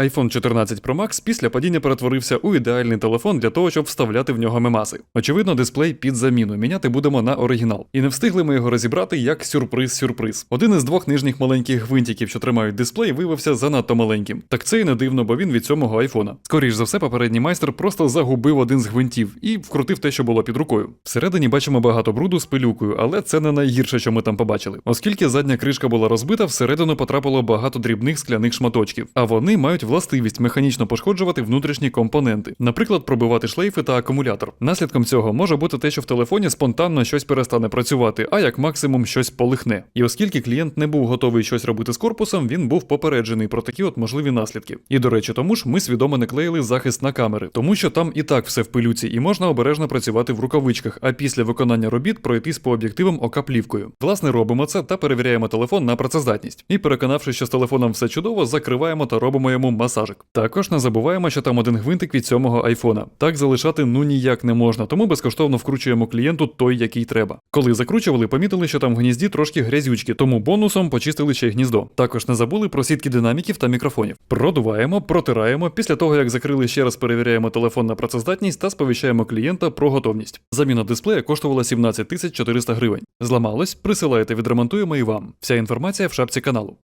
iPhone 14 Pro Max після падіння перетворився у ідеальний телефон для того, щоб вставляти в нього мемаси. Очевидно, дисплей під заміну. Міняти будемо на оригінал. І не встигли ми його розібрати як сюрприз-сюрприз. Один із двох нижніх маленьких гвинтиків, що тримають дисплей, виявився занадто маленьким. Так це і не дивно, бо він від сьомого айфона. Скоріш за все, попередній майстер просто загубив один з гвинтів і вкрутив те, що було під рукою. Всередині бачимо багато бруду з пилюкою, але це не найгірше, що ми там побачили. Оскільки задня кришка була розбита, всередину потрапило багато дрібних скляних шматочків, а вони мають властивість механічно пошкоджувати внутрішні компоненти, наприклад, пробивати шлейфи та акумулятор. Наслідком цього може бути те, що в телефоні спонтанно щось перестане працювати, а як максимум щось полихне. І оскільки клієнт не був готовий щось робити з корпусом, він був попереджений про такі от можливі наслідки. І до речі, тому ж ми свідомо не клеїли захист на камери, тому що там і так все в пилюці, і можна обережно працювати в рукавичках, а після виконання робіт пройтись по об'єктивам окаплівкою. Власне, робимо це та перевіряємо телефон на працездатність. І переконавшись, що з телефоном все чудово, закриваємо та робимо йому масажик. Також не забуваємо, що там один гвинтик від сьомого айфона. Так залишати ну ніяк не можна, тому безкоштовно вкручуємо клієнту той, який треба. Коли закручували, помітили, що там в гнізді трошки грязючки, тому бонусом почистили ще й гніздо. Також не забули про сітки динаміків та мікрофонів. Продуваємо, протираємо. Після того, як закрили, ще раз перевіряємо телефон на працездатність та сповіщаємо клієнта про готовність. Заміна дисплея коштувала 17 400 гривень. Зламалось, присилайте, відремонтуємо і вам. Вся інформація в шапці каналу.